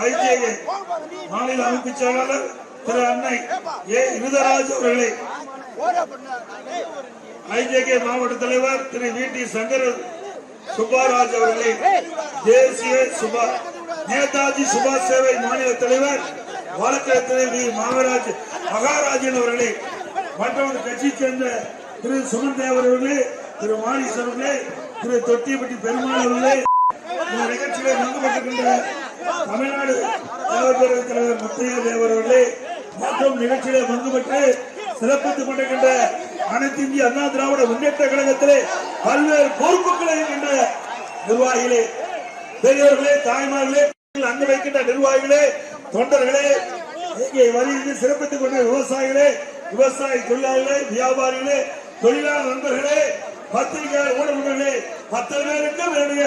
ஐஜேஏ மாநில அமைப்பு செயலாளர் திரு அன்னை ஏ. இருதராஜ் அவர்களே ஐஜேகே மாவட்ட தலைவர் திரு வி. டி. சங்கர் சுப்பாராஜ் அவர்களே தேசிய சுபா நேதாஜி சுபாஷ் சேவை மாநில தலைவர் வழக்கறிஞர் வி. மகாராஜ் மகாராஜன் அவர்களே மற்றொரு கட்சியை சேர்ந்த திரு சுமன் தேவர் அவர்களே திரு மாரிஸ் அவர்களே திரு தொட்டியப்பட்டி பெருமாள் அவர்களே இந்த நிகழ்ச்சியில பங்குபெற்றிருக்கின்ற தமிழ்நாடு தேவர் தலைவர் முத்தையா தேவர் அவர்களே மற்றும் நிகழ்ச்சியிலே பங்கு பெற்று சிறப்பித்துக் கொண்டிருக்கின்ற அனைத்து இந்திய அண்ணா திராவிட முன்னேற்ற கழகத்திலே பல்வேறு பொறுப்புகளை இருக்கின்ற நிர்வாகிகளே பெரியவர்களே தாய்மார்களே அங்கு வைக்கின்ற நிர்வாகிகளே தொண்டர்களே இங்கே வருகிறது சிறப்பித்துக் கொண்ட விவசாயிகளே விவசாய தொழிலாளர்களே வியாபாரிகளே தொழிலாளர் நண்பர்களே பத்திரிகை ஊடகங்களே பத்து பேருக்கும் என்னுடைய